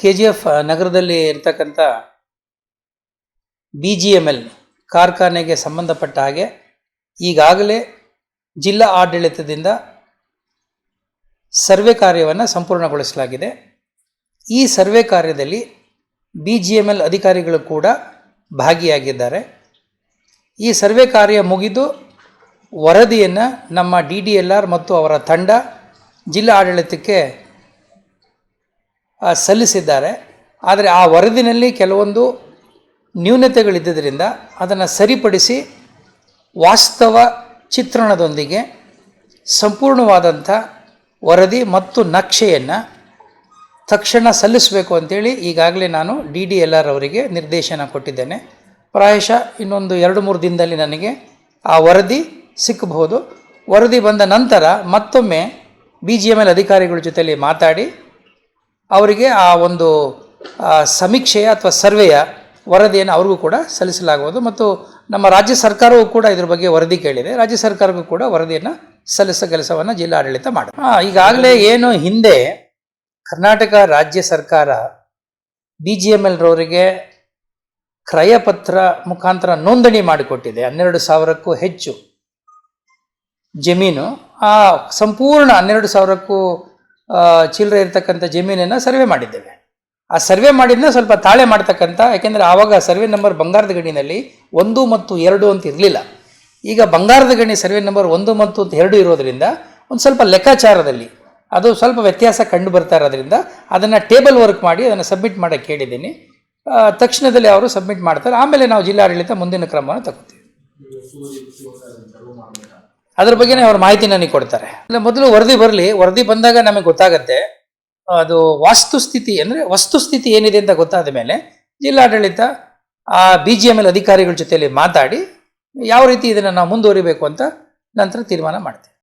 K G F ನಗರದಲ್ಲಿ ಇರ್ತಕ್ಕಂಥ B G M L ಕಾರ್ಖಾನೆಗೆ ಸಂಬಂಧಪಟ್ಟ ಹಾಗೆ ಈಗಾಗಲೇ ಜಿಲ್ಲಾ ಆಡಳಿತದಿಂದ ಸರ್ವೆ ಕಾರ್ಯವನ್ನು ಸಂಪೂರ್ಣಗೊಳಿಸಲಾಗಿದೆ. ಈ ಸರ್ವೆ ಕಾರ್ಯದಲ್ಲಿ ಬಿ ಜಿ ಎಂ ಎಲ್ ಅಧಿಕಾರಿಗಳು ಕೂಡ ಭಾಗಿಯಾಗಿದ್ದಾರೆ. ಈ ಸರ್ವೆ ಕಾರ್ಯ ಮುಗಿದು ವರದಿಯನ್ನು ನಮ್ಮ ಡಿ ಡಿ ಎಲ್ ಆರ್ ಮತ್ತು ಅವರ ತಂಡ ಜಿಲ್ಲಾ ಆಡಳಿತಕ್ಕೆ ಸಲ್ಲಿಸಿದ್ದಾರೆ. ಆದರೆ ಆ ವರದಿನಲ್ಲಿ ಕೆಲವೊಂದು ನ್ಯೂನತೆಗಳಿದ್ದರಿಂದ ಅದನ್ನು ಸರಿಪಡಿಸಿ ವಾಸ್ತವ ಚಿತ್ರಣದೊಂದಿಗೆ ಸಂಪೂರ್ಣವಾದಂಥ ವರದಿ ಮತ್ತು ನಕ್ಷೆಯನ್ನು ತಕ್ಷಣ ಸಲ್ಲಿಸಬೇಕು ಅಂತೇಳಿ ಈಗಾಗಲೇ ನಾನು ಡಿ ಡಿ ಎಲ್ ಆರ್ ಅವರಿಗೆ ನಿರ್ದೇಶನ ಕೊಟ್ಟಿದ್ದೇನೆ. ಪ್ರಾಯಶಃ ಇನ್ನೊಂದು ಎರಡು ಮೂರು ದಿನದಲ್ಲಿ ನನಗೆ ಆ ವರದಿ ಸಿಕ್ಕಬಹುದು. ವರದಿ ಬಂದ ನಂತರ ಮತ್ತೊಮ್ಮೆ ಬಿ ಜಿ ಎಂ ಎಲ್ ಅಧಿಕಾರಿಗಳ ಜೊತೆಯಲ್ಲಿ ಮಾತಾಡಿ ಅವರಿಗೆ ಆ ಒಂದು ಸಮೀಕ್ಷೆಯ ಅಥವಾ ಸರ್ವೆಯ ವರದಿಯನ್ನು ಅವ್ರಿಗೂ ಕೂಡ ಸಲ್ಲಿಸಲಾಗುವುದು ಮತ್ತು ನಮ್ಮ ರಾಜ್ಯ ಸರ್ಕಾರವೂ ಕೂಡ ಇದ್ರ ಬಗ್ಗೆ ವರದಿ ಕೇಳಿದೆ. ರಾಜ್ಯ ಸರ್ಕಾರಕ್ಕೂ ಕೂಡ ವರದಿಯನ್ನು ಸಲ್ಲಿಸೋ ಕೆಲಸವನ್ನು ಜಿಲ್ಲಾಡಳಿತ ಮಾಡಿ ಈಗಾಗಲೇ ಏನು ಹಿಂದೆ ಕರ್ನಾಟಕ ರಾಜ್ಯ ಸರ್ಕಾರ ಬಿ ಜಿ ಎಂ ಎಲ್ರವರಿಗೆ ಕ್ರಯಪತ್ರ ಮುಖಾಂತರ ನೋಂದಣಿ ಮಾಡಿಕೊಟ್ಟಿದೆ. ಹನ್ನೆರಡು ಸಾವಿರಕ್ಕೂ ಹೆಚ್ಚು ಜಮೀನು. ಆ ಸಂಪೂರ್ಣ ಹನ್ನೆರಡು ಸಾವಿರಕ್ಕೂ ಚಿಲ್ಲರೆ ಇರತಕ್ಕಂಥ ಜಮೀನನ್ನು ಸರ್ವೆ ಮಾಡಿದ್ದೇವೆ. ಆ ಸರ್ವೆ ಮಾಡಿದ್ನ ಸ್ವಲ್ಪ ತಾಳೆ ಮಾಡ್ತಕ್ಕಂಥ, ಯಾಕೆಂದರೆ ಆವಾಗ ಸರ್ವೆ ನಂಬರ್ ಬಂಗಾರದ ಗಣಿನಲ್ಲಿ ಒಂದು ಮತ್ತು ಎರಡು ಅಂತ ಇರಲಿಲ್ಲ. ಈಗ ಬಂಗಾರದ ಗಣಿ ಸರ್ವೆ ನಂಬರ್ ಒಂದು ಮತ್ತು ಎರಡು ಇರೋದರಿಂದ ಒಂದು ಸ್ವಲ್ಪ ಲೆಕ್ಕಾಚಾರದಲ್ಲಿ, ಅದು ಸ್ವಲ್ಪ ವ್ಯತ್ಯಾಸ ಕಂಡು ಬರ್ತಾ ಇರೋದ್ರಿಂದ ಅದನ್ನು ಟೇಬಲ್ ವರ್ಕ್ ಮಾಡಿ ಅದನ್ನು ಸಬ್ಮಿಟ್ ಮಾಡೋಕ್ಕೆ ಕೇಳಿದ್ದೀನಿ. ತಕ್ಷಣದಲ್ಲಿ ಅವರು ಸಬ್ಮಿಟ್ ಮಾಡ್ತಾರೆ. ಆಮೇಲೆ ನಾವು ಜಿಲ್ಲಾಡಳಿತ ಮುಂದಿನ ಕ್ರಮವನ್ನು ತಗೋತೀವಿ. ಅದ್ರ ಬಗ್ಗೆನೇ ಅವ್ರ ಮಾಹಿತಿ ನನಗೆ ಕೊಡ್ತಾರೆ. ಇಲ್ಲ, ಮೊದಲು ವರದಿ ಬರಲಿ. ವರದಿ ಬಂದಾಗ ನಮಗೆ ಗೊತ್ತಾಗತ್ತೆ. ಅದು ವಾಸ್ತುಸ್ಥಿತಿ ಅಂದರೆ ವಸ್ತುಸ್ಥಿತಿ ಏನಿದೆ ಅಂತ ಗೊತ್ತಾದ ಮೇಲೆ ಜಿಲ್ಲಾಡಳಿತ ಆ ಬಿ ಜಿ ಎಂ ಎಲ್ ಅಧಿಕಾರಿಗಳ ಜೊತೆಯಲ್ಲಿ ಮಾತಾಡಿ ಯಾವ ರೀತಿ ಇದನ್ನು ನಾವು ಮುಂದುವರಿಬೇಕು ಅಂತ ನಂತರ ತೀರ್ಮಾನ ಮಾಡ್ತೀವಿ.